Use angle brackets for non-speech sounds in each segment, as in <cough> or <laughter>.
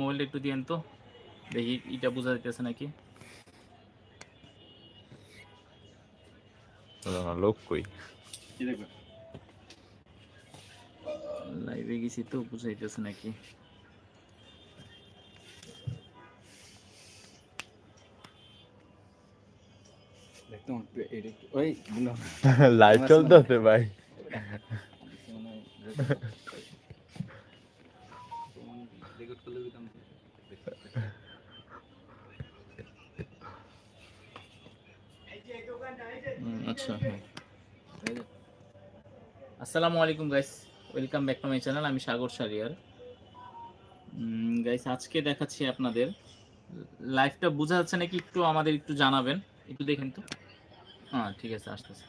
মোবাইলটা একটু দিয়েন তো। দেখি এটা বোঝা যাইতেছে নাকি। লোক কই? লাইভে গেছি তো বুঝাইতেছে নাকি। লাইভ <laughs> চলতেছে ভাই। <laughs> আচ্ছা হ্যাঁ। আসসালামু আলাইকুম guys welcome back to my channel আমি সাগর সারিয়ার গাইস আজকে দেখাচ্ছি আপনাদের। লাইভটা বোঝা যাচ্ছে নাকি একটু আমাদের একটু জানাবেন। একটু দেখেন তো। হ্যাঁ ঠিক আছে, আসতেছে।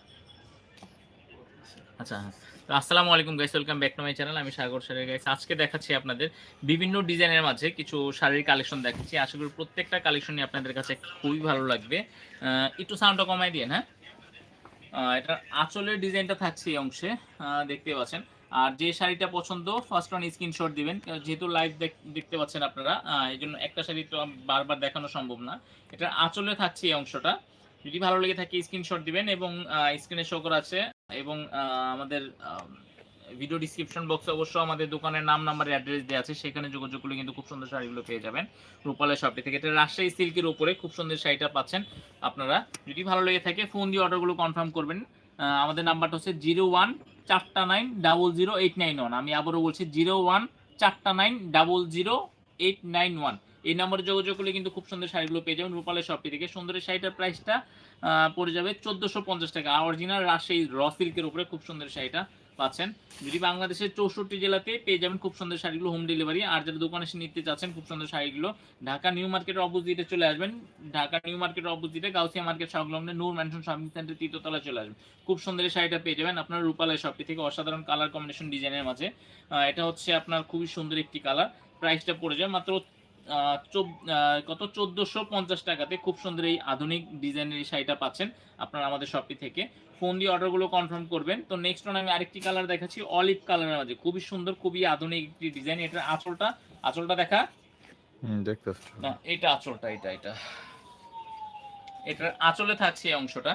আচ্ছা হ্যাঁ। তো আসসালামু আলাইকুম guys welcome back to my channel আমি সাগর সারিয়ার গাইস আজকে দেখাচ্ছি আপনাদের বিভিন্ন ডিজাইনের মাঝে কিছু শাড়ির কালেকশন দেখাচ্ছি। আশা করি প্রত্যেকটা কালেকশনই আপনাদের কাছে খুবই ভালো লাগবে। একটু সাউন্ডটা কমাই দিন হ্যাঁ? এটার আঁচলের ডিজাইনটা থাকছে এই অংশে দেখতে পাচ্ছেন। আর যে শাড়িটা পছন্দ ফার্স্ট ওয়ান স্ক্রিনশট দিবেন। যেহেতু লাইভ দেখতে পাচ্ছেন আপনারা এই জন্য একটা শাড়ি তো বারবার দেখানো সম্ভব না। এটা আঁচলে থাকছে এই অংশটা। যদি ভালো লেগে থাকে স্ক্রিনশট দিবেন এবং স্ক্রিনে শো করা আছে এবং আমাদের ভিডিও ডিসক্রিপশন বক্সে অবশ্য আমাদের দোকানের নাম নাম্বার অ্যাড্রেস দেওয়া আছে। সেখানে যোগাযোগ করলে কিন্তু খুব সুন্দর শাড়িগুলো পেয়ে যাবেন। রূপালের শপটি থেকে। এটা রাজশাহী সিল্কের উপরে খুব সুন্দর শাড়িটা পাচ্ছেন আপনারা। যদি ভালো লেগে থাকে ফোন দিয়ে অর্ডারগুলো কনফার্ম করবেন। আমাদের নাম্বারটা হচ্ছে জিরো ওয়ান চারটা nine double zero eight nine one আমি আবারও বলছি জিরো ওয়ান চারটা nine double zero eight nine one এই নম্বরে যোগাযোগ করলে কিন্তু খুব সুন্দর শাড়িগুলো পেয়ে যাবেন রূপালের শপটি থেকে। সুন্দর শাড়িটার প্রাইসটা পড়ে যাবে চোদ্দোশো পঞ্চাশ টাকা। অরিজিনাল রাজশাহী র সিল্কের উপরে খুব সুন্দর শাড়িটা। পাচ্ছেন। যদি বাংলাদেশের চৌষট্টি জেলাতে পেয়ে যাবেন খুব সুন্দর শাড়িগুলো হোম ডেলিভারি আর যারা দোকানে এসে নিতে চাচ্ছেন খুব সুন্দর শাড়িগুলো, ঢাকা নিউ মার্কেটের অপোজিটে চলে আসবেন। ঢাকা নিউ মার্কেটের অপোজিটে গাউসিয়া মার্কেট সংলগ্ন নূর ম্যানশন শপিং সেন্টার তৃতীয়তলা চলে আসবেন। খুব সুন্দর এই শাড়িটা পেয়ে যাবেন আপনার রূপালয় শপটি থেকে অসাধারণ কালার কম্বিনেশন ডিজাইনের মাঝে। এটা হচ্ছে আপনার খুবই সুন্দর একটি কালার প্রাইসটা পড়ে যায় মাত্র কত চোদ্দোশো পঞ্চাশ টাকাতে খুব সুন্দর এই আধুনিক ডিজাইনের এই শাড়িটা পাচ্ছেন আপনারা আমাদের শপটি থেকে। ফোন দিয়ে অর্ডারগুলো কনফার্ম করবেন। তো নেক্সট ওয়ান আমি আরেকটি কালার দেখাচ্ছি অলিভ কালারের মাঝে। খুবই সুন্দর খুবই আধুনিক একটি ডিজাইন এটার আঁচলটা আঁচলটা দেখা। না এটা আঁচলটা এটা এটা। এটার আঁচলে থাকছে এই অংশটা।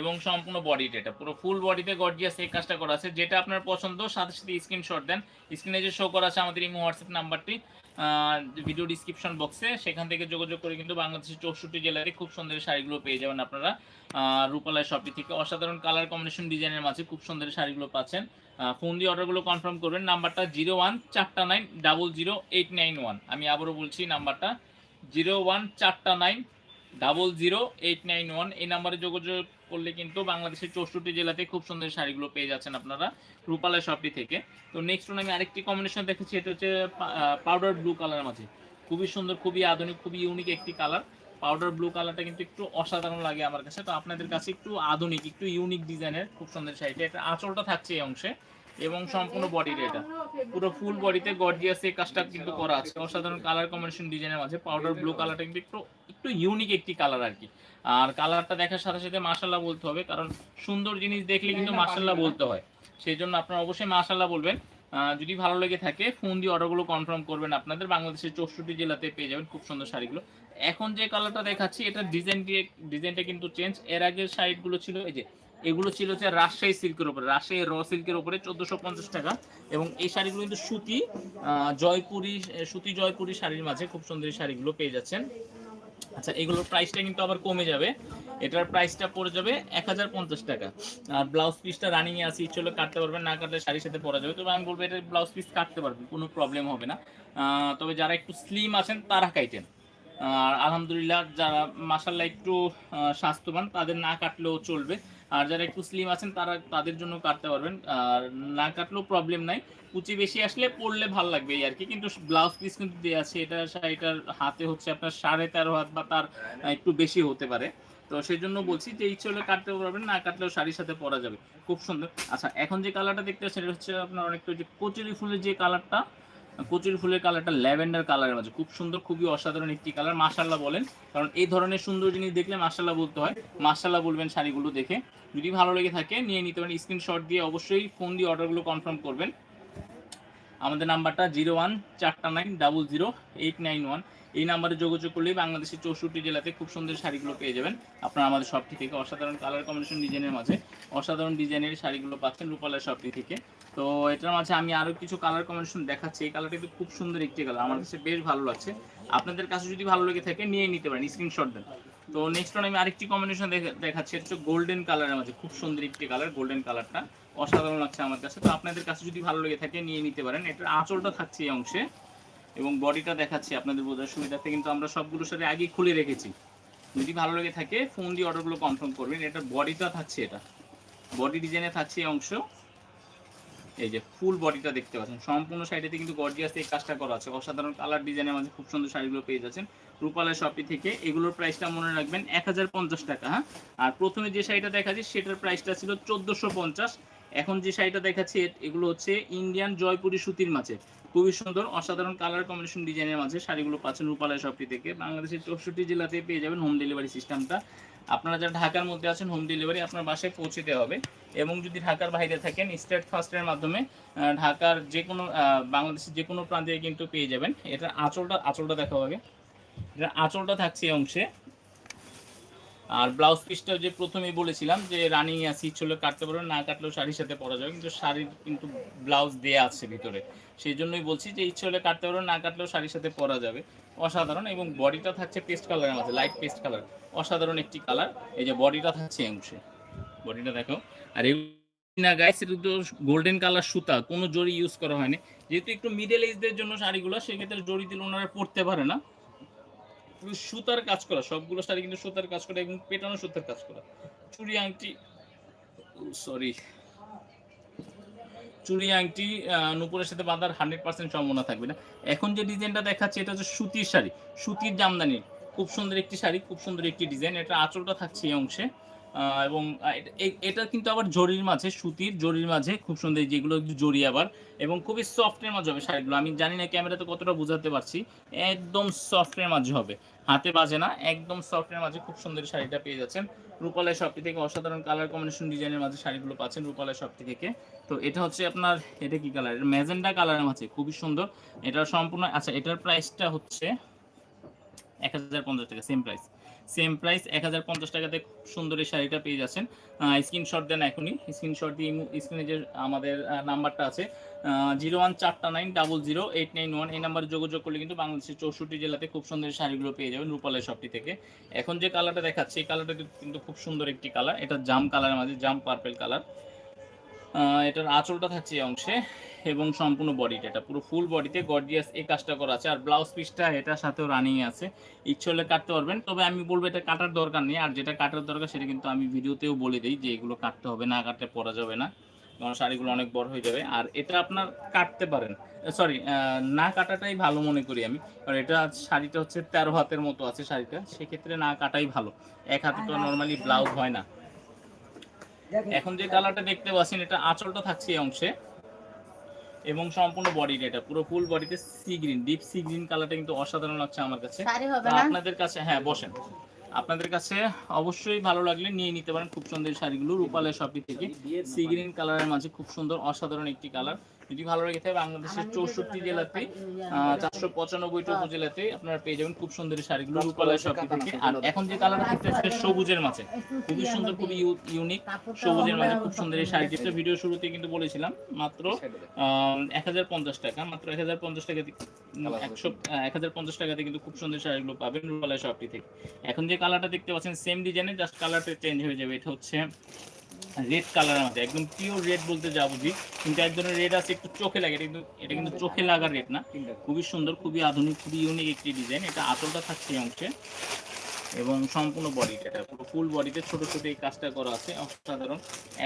এবং সম্পূর্ণ বডিটা এটা পুরো ফুল বডিতে গর্জিয়াস এই কাজটা করা আছে। যেটা আপনার পছন্দ, সাথে সাথে স্ক্রিনশট দেন। স্ক্রিনে যে শো করা আছে আমাদের ইমো হোয়াটসঅ্যাপ নাম্বারটি ভিডিও ডিসক্রিপশন বক্সে সেখান থেকে যোগাযোগ করে কিন্তু বাংলাদেশের চৌষট্টি জেলারই খুব সুন্দর শাড়িগুলো পেয়ে যাবেন আপনারা। রূপালয় শপটি থেকে অসাধারণ কালার কম্বিনেশন ডিজাইনের মাঝে খুব সুন্দর শাড়িগুলো পাচ্ছেন। ফোন দিয়ে অর্ডারগুলো কনফার্ম করবেন। নাম্বারটা জিরো ওয়ান চারটা nine double zero eight nine one আমি আবারও বলছি, নাম্বারটা জিরো ওয়ান চারটা nine double zero eight nine one এই নাম্বারে যোগাযোগ করলে কিন্তু বাংলাদেশের চৌষট্টি জেলাতে খুব সুন্দর শাড়িগুলো পেয়ে যাচ্ছেন আপনারা রূপালয় শপটি থেকে। তো নেক্সট আমি আরেকটি কম্বিনেশন দেখেছি এটা হচ্ছে পাউডার ব্লু কালারের মাঝে। খুবই সুন্দর, খুবই আধুনিক, খুবই ইউনিক একটি কালার পাউডার ব্লু কালারটা কিন্তু একটু অসাধারণ লাগে আমার কাছে। তো আপনাদের কাছে একটু আধুনিক, একটু ইউনিক ডিজাইনের খুব সুন্দর শাড়িটা। একটা আঁচলটা থাকছে এই অংশে। এবং সম্পূর্ণ বডির এটা। পুরো ফুল বডিতে গর্জিয়াস এই কাজটা কিন্তু করা আছে। অসাধারণ কালার কম্বিনেশন ডিজাইনের মাঝে। পাউডার ব্লু কালারটা কিন্তু একটু একটু ইউনিক একটি কালার আর কি। আর কালারটা দেখার সাথে সাথে মাশাল্লাহ বলতে হবে কারণ সুন্দর জিনিস দেখলে কিন্তু মাশাল্লাহ বলতে হয়। সেই জন্য আপনারা অবশ্যই মাশাল্লাহ বলবেন। আহ, যদি ভালো লেগে থাকে ফোন দিয়ে অর্ডারগুলো কনফার্ম করবেন আপনাদের। বাংলাদেশের চৌষট্টি জেলাতে পেয়ে যাবেন খুব সুন্দর শাড়িগুলো। এখন যে কালারটা দেখাচ্ছি এটা ডিজাইন দিয়ে ডিজাইনটা কিন্তু চেঞ্জ এর আগের শাড়িগুলো ছিল এই যে এগুলো ছিল হচ্ছে রাজশাহী সিল্কের উপরে, রাজশাহী র সিল্কের উপরে চোদ্দোশো পঞ্চাশ টাকা। এবং এই শাড়িগুলো কিন্তু সুতি জয়পুরি সুতি জয়পুরি শাড়ির মাঝে খুব সুন্দর শাড়িগুলো পেয়ে যাচ্ছেন। আচ্ছা এগুলোর প্রাইসটা কিন্তু আবার কমে যাবে। এটার প্রাইসটা পড়ে যাবে এক হাজার পঞ্চাশ টাকা। আর ব্লাউজ পিসটা রানিং এ আছে, ইচ্ছে কাটতে পারবেন, না কাটলে শাড়ির সাথে পরা যাবে। তবে আমি বলব, এটা ব্লাউজ পিস কাটতে পারবেন, কোনো প্রবলেম হবে না। তবে যারা একটু স্লিম আছেন, তারা কাইটেন। আর আলহামদুলিল্লাহ, যারা মাসাল্লাহ একটু স্বাস্থ্যবান, তাদের না কাটলেও চলবে। আর যারা একটু স্লিম আছেন, তারা তাদের জন্য কাটতে পারবেন। আর না কাটলেও প্রবলেম নাই। কুচি বেশি আসলে পড়লে ভালো লাগবে আর কি। কিন্তু ব্লাউজ পিস কিন্তু দেওয়া আছে, এটা এটার হাতে হচ্ছে আপনার সাড়ে তেরো হাত বা তার একটু বেশি হতে পারে। তো সেই জন্য বলছি যে ইচ্ছে হলে কাটতে পারবেন, না কাটলেও শাড়ির সাথে পরা যাবে। খুব সুন্দর। আচ্ছা এখন যে কালারটা দেখতে পাচ্ছেন, এটা হচ্ছে আপনার অনেকটা যে কচুরি ফুলের যে কালারটা কচুরি ফুলের কালারটা ল্যাভেন্ডার কালারের মাঝে খুব সুন্দর, খুবই অসাধারণ একটি কালার মাশাল্লাহ বলেন। কারণ এই ধরনের সুন্দর জিনিস দেখলে মাশাল্লাহ বলতে হয়। মাশাল্লাহ বলবেন শাড়িগুলো দেখে। যদি ভালো লেগে থাকে, নিয়ে নিতে পারেন। স্ক্রিনশট দিয়ে অবশ্যই ফোন দিয়ে অর্ডারগুলো কনফার্ম করবেন। আমাদের নাম্বারটা জিরো ওয়ান চারটা nine double zero eight nine one. এই নাম্বারে যোগাযোগ করলেই বাংলাদেশের চৌষট্টি জেলাতে খুব সুন্দর শাড়িগুলো পেয়ে যাবেন। আপনারা আমাদের শপটি থেকে অসাধারণ কালার কম্বিনেশন ডিজাইনের মাঝে অসাধারণ ডিজাইনের শাড়িগুলো পাচ্ছেন রূপালের শপটি থেকে। তো এটার মাঝে আমি আরও কিছু কালার কম্বিনেশন দেখাচ্ছি। এই কালারটা কিন্তু খুব সুন্দর একটি কালার আমার কাছে বেশ ভালো লাগছে। আপনাদের কাছে যদি ভালো লেগে থাকে, নিয়ে নিতে পারেন স্ক্রিনশট দেন। তো নেক্সট আমি আরেকটি কম্বিনেশন দেখাচ্ছি হচ্ছে গোল্ডেন কালারের মাঝে খুব সুন্দর একটি কালার গোল্ডেন কালারটা অসাধারণ লাগছে আমার কাছে। তো আপনাদের কাছে যদি ভালো লেগে থাকে, নিয়ে নিতে পারেন। এটার আঁচলটা থাকছে এই অংশে। এবং বডিটা দেখাচ্ছি, আপনাদের বোঝার সুবিধার্থে কিন্তু আমরা সবগুলোর সাথে আগেই খুলে রেখেছি। যদি ভালো লেগে থাকে ফোন দিয়ে অর্ডারগুলো কনফার্ম করবেন। এটা বডিটা থাকছে এটা। বডি ডিজাইনে থাকছে এই অংশ। এই যে ফুল বডিটা দেখতে পাচ্ছেন। সম্পূর্ণ সাইডেতে কিন্তু গর্জিয়াস এই কাজটা করা আছে। অসাধারণ কালার ডিজাইনের মাঝে খুব সুন্দর শাড়িগুলো পেয়ে যাচ্ছেন। রূপালের শপি থেকে, এগুলোর প্রাইসটা মনে রাখবেন এক হাজার পঞ্চাশ টাকা হ্যাঁ? আর প্রথমে যে শাড়িটা দেখাচ্ছি, সেটার প্রাইসটা ছিল চোদ্দোশো এখন যে শাড়িটা দেখাচ্ছি এগুলো হচ্ছে ইন্ডিয়ান জয়পুরি সুতির মাঝে। খুবই সুন্দর, অসাধারণ কালার কম্বিনেশন ডিজাইনের মাঝে শাড়িগুলো পাচ্ছেন রূপালয় শপটি থেকে। বাংলাদেশের চৌষট্টি জেলাতে পেয়ে যাবেন হোম ডেলিভারি সিস্টেমটা আপনারা যারা ঢাকার মধ্যে আছেন হোম ডেলিভারি আপনার বাসায় পৌঁছে হবে। এবং যদি ঢাকার বাইরে থাকেন স্টেট ফার্স্টের মাধ্যমে ঢাকার যে কোনো বাংলাদেশের যে কোনো প্রান্তে কিন্তু পেয়ে যাবেন। এটা আঁচলটা আঁচলটা দেখা হবে আঁচলটা থাকছে এই অংশে। আর ব্লাউজ পিসটা যে প্রথমেই বলেছিলাম যে রানিং আছে ছিল কাটতে পারবে না কাটলেও শাড়ির সাথে পরা যাবে, কিন্তু শাড়ির কিন্তু ব্লাউজ দেয়া আছে ভিতরে। সেই জন্যই বলছি যে ইচ্ছে হলে কাটতে পারবে না কাটলেও শাড়ির সাথে পরা যাবে। অসাধারণ, এবং বডিটা থাকছে পেস্ট কালারের মাঝে লাইট পেস্ট কালার অসাধারণ একটি কালার এই যে বডিটা থাকছে অংশে। বডিটা দেখো। আর না গাইস এটা তো গোল্ডেন কালার সুতা, কোনো জড়ি ইউজ করা হয়নি। যেহেতু একটু মিডল এজদের জন্য শাড়িগুলো, সেক্ষেত্রে জড়ি দিলে ওনারা পরতে পারে না। সুতার কাজ করা, সবগুলো শাড়ি কিন্তু সুতার কাজ করা এবং পেটানো সুতার কাজ করা। চুড়ি, আংটি সরি চুড়ি, আংটি নুপুরের সাথে বাঁধার হান্ড্রেড পার্সেন্ট সম্ভাবনা থাকবে না। এখন যে ডিজাইনটা দেখাচ্ছে, এটা হচ্ছে সুতির শাড়ি, সুতির জামদানি। খুব সুন্দর একটি শাড়ি, খুব সুন্দর একটি ডিজাইন, এটা আঁচলটা থাকছে এই অংশে। এবং এটা- কিন্তু আবার জরির মাঝে, সুতির জরির মাঝে খুব সুন্দর যেগুলো একটু জরি আবার, এবং খুবই সফটের মাঝে হবে শাড়িগুলো। আমি জানি না ক্যামেরাতে কতটা বোঝাতে পারছি, একদম সফটের মাঝে হবে। হাতে বাজে না, একদম সফটের মাঝে খুব সুন্দর শাড়িটা পেয়ে যাচ্ছেন। রূপালয় শপটি থেকে অসাধারণ কালার কম্বিনেশন ডিজাইনের মাঝে শাড়িগুলো পাচ্ছেন রূপালয় শপটি থেকে। তো এটা হচ্ছে আপনার, এটা কি কালার এটা ম্যাজেন্ডা কালারের মাঝে, খুবই সুন্দর। এটা সম্পূর্ণ আচ্ছা এটার প্রাইসটা হচ্ছে এক হাজার পঞ্চাশ টাকা সেম প্রাইস সেম প্রাইস এক হাজার পঞ্চাশ টাকাতে সুন্দর এই শাড়িটা পেয়ে যাচ্ছেন। স্ক্রিনশট দেন এখনই। স্ক্রিনশট দিয়ে স্ক্রিনে যে আমাদের নাম্বারটা আছে জিরো ওয়ান চারটা nine double zero eight nine one এই নাম্বারে যোগাযোগ করলে কিন্তু বাংলাদেশের চৌষট্টি জেলাতে খুব সুন্দর শাড়িগুলো পেয়ে যাবেন রূপালয় শপটি থেকে। এখন যে কালারটা দেখাচ্ছি, এই কালারটা কিন্তু খুব সুন্দর একটি কালার এটা জাম কালারের মাঝে, জাম পার্পেল কালার এটার আঁচলটা থাকছে এই অংশে এবং সম্পূর্ণ বডিটা এটা পুরো ফুল বডিতে গর্জিয়াস এই কাজটা করা আছে। আর ব্লাউজ পিসটা এটার সাথেও রানিং আছে। ইচ্ছে হলে কাটতে পারবেন। তবে আমি বলব এটা কাটার দরকার নেই। আর যেটা কাটার দরকার সেটা কিন্তু আমি ভিডিওতেও বলে দিই যে এগুলো কাটতে হবে না কাটতে পরা যাবে না। কারণ শাড়িগুলো অনেক বড় হয়ে যাবে। আর এটা আপনার কাটতে পারেন। সরি না কাটাটাই ভালো মনে করি আমি। কারণ এটা শাড়িটা হচ্ছে তেরো হাতের মতো আছে শাড়িটা। সেক্ষেত্রে না কাটাই ভালো। এক হাতে তো নর্মালি ব্লাউজ হয় না। এখন যে কালারটা দেখতে পাচ্ছেন এটা আঁচলটা থাকছে এই অংশে। এবং সম্পূর্ণ বডিটা এটা পুরো ফুল বডিতে sea green deep sea green কালারটা কিন্তু অসাধারণ লাগছে আমার কাছে। শাড়ি হবে না? আপনাদের কাছে হ্যাঁ বসেন। আপনাদের কাছে অবশ্যই ভালো লাগলে নিয়ে নিতে পারেন খুব সুন্দর শাড়িগুলো রূপালের শপি থেকে। সি গ্রিন কালারের মাঝে খুব সুন্দর অসাধারণ একটি কালার যদি ভালো লেগে থাকে বাংলাদেশের চৌষট্টি জেলাতে চারশো পঁচানব্বইটা উপজেলাতে আপনারা পেয়ে যাবেন খুব সুন্দর শাড়িগুলো রূপালয় শপি থেকে। আর এখন যে কালারটা দেখতেছে সবুজের মাঝে। খুবই সুন্দর খুবই ইউনিক সবুজের মাঝে খুব সুন্দর এই শাড়িটা। ভিডিও শুরুতে কিন্তু বলেছিলাম মাত্র এক হাজার পঞ্চাশ টাকা মাত্র এক হাজার পঞ্চাশ টাকা একশো এক হাজার পঞ্চাশ টাকাতে কিন্তু খুব সুন্দর শাড়িগুলো পাবেন রূপালয় শপটি থেকে। এখন যে কালারটা দেখতে পাচ্ছেন সেম ডিজাইনের জাস্ট কালারটা চেঞ্জ হয়ে যাবে। এটা হচ্ছে রেড কালারের মধ্যে। একদম পিওর রেড বলতে যা বুঝি। কিন্তু এক ধরনের রেড আছে একটু চোখে লাগে। এটা কিন্তু এটা কিন্তু চোখে লাগার রেড না। খুবই সুন্দর খুবই আধুনিক খুবই ইউনিক একটি ডিজাইন এটা আঁচলটা থাকছে এই অংশে। এবং সম্পূর্ণ বডিটা এটা পুরো ফুল বডিতে ছোট ছোট এই কাজটা করা আছে। অসাধারণ।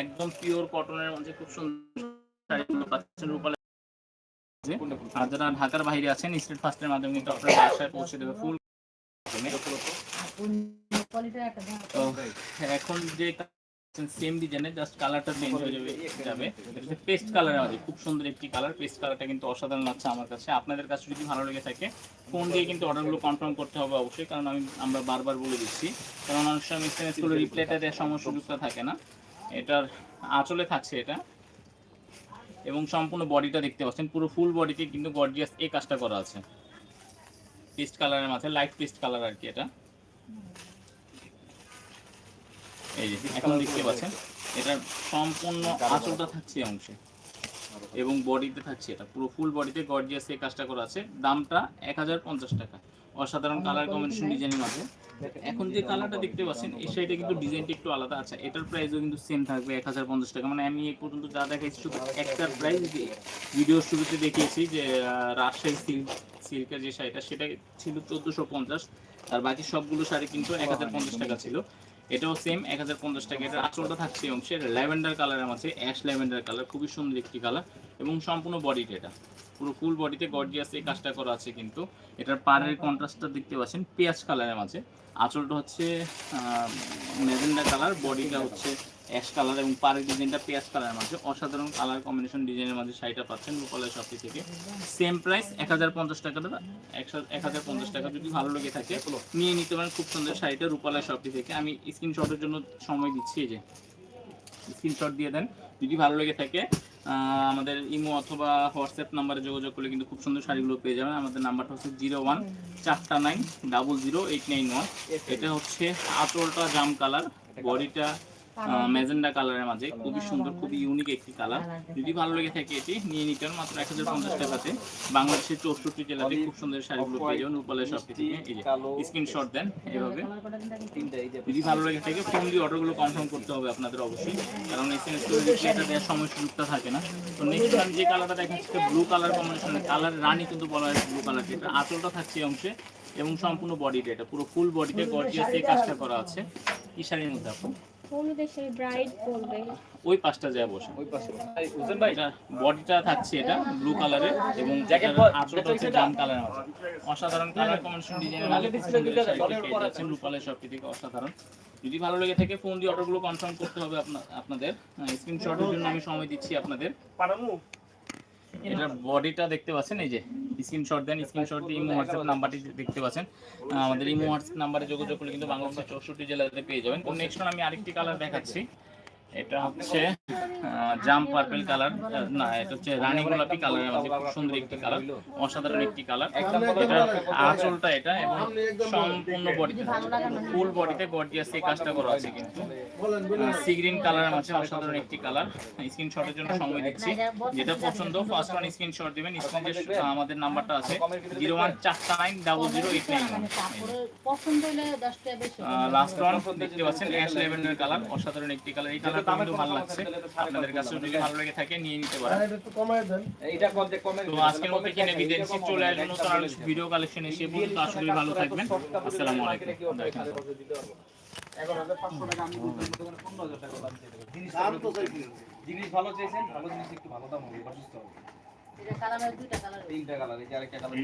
একদম পিওর কটনের মধ্যে খুব সুন্দর আর যারা ঢাকার বাইরে আছেন স্ট্রিট ফাস্টের মাধ্যমে কিন্তু আপনার বাসায় পৌঁছে দেবে ফুল এখন যে সেম ডিজাইনের জাস্ট কালারটা হয়ে যাবে পেস্ট কালারের আছে খুব সুন্দর একটি কালার পেস্ট কালারটা কিন্তু অসাধারণ লাগছে আমার কাছে। আপনাদের কাছে যদি ভালো লেগে থাকে ফোন দিয়ে কিন্তু অর্ডারগুলো কনফার্ম করতে হবে অবশ্যই, কারণ আমি, আমরা বারবার বলে দিচ্ছি। কারণ অনেক সময় করে রিপ্লাইটা দেওয়ার সময় সুযোগটা থাকে না। এটার আঁচলে থাকছে এটা। এবং সম্পূর্ণ বডিটা দেখতে পাচ্ছেন, পুরো ফুল বডিতে কিন্তু গর্জিয়াস এই কাজটা করা আছে। পিস্ট কালারের মাঝে লাইট পিস্ট কালার আর কি এটা। এই যে এখন দেখতে পাচ্ছেন এটার সম্পূর্ণ আঁচলটা থাকছে অংশে এবং বডিতে থাকছে এটা। পুরো ফুল বডিতে গর্জিয়াস এই কাজটা করা আছে। দামটা এক হাজার পঞ্চাশ টাকা। অসাধারণ কালার কম্বিনেশন ডিজাইনের মাঝে এখন যে কালারটা দেখতে পাচ্ছেন এই সাইডে কিন্তু ডিজাইনটা একটু আলাদা আছে। এটার প্রাইসও কিন্তু সেম থাকবে এক হাজার পঞ্চাশ টাকা। মানে আমি এই পর্যন্ত যা দেখাইছি শুধু একটার প্রাইস ভিডিওর শুরুতে দেখিয়েছি যে রাজশাহী সিল্ক সিল্কের যে শাড়িটা সেটা ছিল চোদ্দোশো পঞ্চাশ। আর বাকি সবগুলো শাড়ি কিন্তু এক হাজার পঞ্চাশ টাকা ছিল। এটাও সেম এক হাজার পঞ্চাশ টাকা। এটার আঁচলটা থাকছে এই অংশে ল্যাভেন্ডার কালারের মাঝে অ্যাশ ল্যাভেন্ডার কালার, খুবই সুন্দর একটি কালার। এবং সম্পূর্ণ বডিটা এটা। পুরো ফুল বডিতে গর্জিয়াস এই কাজটা করা আছে কিন্তু। এটার পাড়ের কন্ট্রাস্টটা দেখতে পাচ্ছেন, পেঁয়াজ কালারের মাঝে। আঁচলটা হচ্ছে মেজেন্ডা কালার বডিটা হচ্ছে অ্যাশ কালার এবং পাড়ের ডিজাইনটা পেঁয়াজ কালারের মাঝে। অসাধারণ কালার কম্বিনেশন ডিজাইনের মাঝে শাড়িটা পাচ্ছেন রূপালয় শপি থেকে। সেম প্রাইস এক হাজার পঞ্চাশ টাকা দাদা এক হাজার পঞ্চাশ টাকা যদি ভালো লেগে থাকে, নিয়ে নিতে পারেন খুব সুন্দর শাড়িটা রূপালয় শপি থেকে। আমি স্ক্রিনশটের জন্য সময় দিচ্ছি এই যে। স্ক্রিনশট দিয়ে দেন। যদি ভালো লেগে থাকে আমাদের ইমো অথবা হোয়াটসঅ্যাপ নাম্বারে যোগাযোগ করলে কিন্তু খুব সুন্দর শাড়িগুলো পেয়ে যাবেন। আমাদের নাম্বারটা হচ্ছে জিরো ওয়ান চারটা nine double zero eight nine one. এটা হচ্ছে আঁচলটা জাম কালার। বডিটা ম্যাজেন্ডা কালারের মাঝে। খুবই সুন্দর খুবই ইউনিক একটি কালার যদি ভালো লেগে থাকে এটি নিয়ে নিতে পারেন মাত্র এক হাজার পঞ্চাশ টাকাতে। বাংলাদেশের চৌষট্টি জেলাতে খুব সুন্দর শাড়িগুলো পেয়ে যাবেন। শপ থেকে এই যে স্ক্রিনশট দেন এভাবে। যদি ভালো লেগে থাকে ফোন দিয়ে অর্ডারগুলো কনফার্ম করতে হবে আপনাদের অবশ্যই। কারণ করে দিচ্ছি এটা দেওয়ার সময় সুযোগটা থাকে না। তো নেক্সট আমি যে কালারটা দেখাচ্ছি ব্লু কালার কম্বিনেশনের কালার রানি কিন্তু বলা হয় ব্লু কালার এটা আঁচলটা থাকছে অংশে এবং সম্পূর্ণ বডিটা এটা পুরো ফুল বডিতে গর্জিয়াস এই কাজটা করা আছে। কি শাড়ির মধ্যে আপু? হলুদের সেই ব্রাইট বলবে। ওই পাশটা যায় বসে। ওই পাশে বুঝলেন ভাই বডিটা থাকছে এটা ব্লু কালারের এবং Jacket আঁচলটা হচ্ছে জাম কালারের অসাধারণ কালার কম্বিনেশন আগে উপর আছে। থেকে যদি ভালো লেগে থাকে ফোন দিয়ে অর্ডারগুলো কনফার্ম করতে হবে আপনা- আপনাদের। স্ক্রিনশটের জন্য আমি সময় দিচ্ছি আপনাদের। এটার বডিটা দেখতে পাচ্ছেন, এই যে স্ক্রিনশট দেন স্ক্রিনশট দিয়ে ইমো হোয়াটসঅ্যাপ নাম্বারটি দেখতে পাচ্ছেন। আমাদের ইমো হোয়াটসঅ্যাপ নাম্বারে যোগাযোগ করলে কিন্তু বাংলাদেশের চৌষট্টি জেলাতে পেয়ে যাবেন। নেক্সট আমি আরেকটি কালার দেখাচ্ছি। এটা হচ্ছে জাম পার্পল কালার না এটা হচ্ছে রানী গোলাপি কালারের মাঝে খুব সুন্দর একটি কালার অসাধারণ একটি কালার এটা আঁচলটা এটা এবং সম্পূর্ণ বডিতে ফুল বডিতে গর্জিয়াস এই কাজটা করা আছে কিন্তু। সি গ্রিন কালারের মাঝে অসাধারণ একটি কালার স্ক্রিনশটের জন্য সময় দিচ্ছি। যেটা পছন্দ ফার্স্ট ওয়ান স্ক্রিনশট দিবেন। স্ক্রিনে আমাদের নাম্বারটা আছে জিরো ওয়ান চারটা nine double zero eight nine last one দেখতে পাচ্ছেন অ্যাশ লেভেন্ডার কালার অসাধারণ একটি কালার এই কালারটা কিন্তু ভালো লাগছে। আপনাদের কাছে যদি ভালো লেগে থাকে নিয়ে নিতে পারেন। এইটা কম কমে তো আজকের মতো কিনে বিদায় নিচ্ছি। চলে আসবেন নতুন আরও ভিডিও কালেকশন এসে পর্যন্ত করি ভালো থাকবেন। আসসালামু আলাইকুম। দেখেন। জিনিস ভালো চেয়েছেন ভালো জিনিস একটু ভালো দাম হবে সুস্থ হবে। এটা কালার কালার তিনটা কালার এই যে আরেকটা কালার।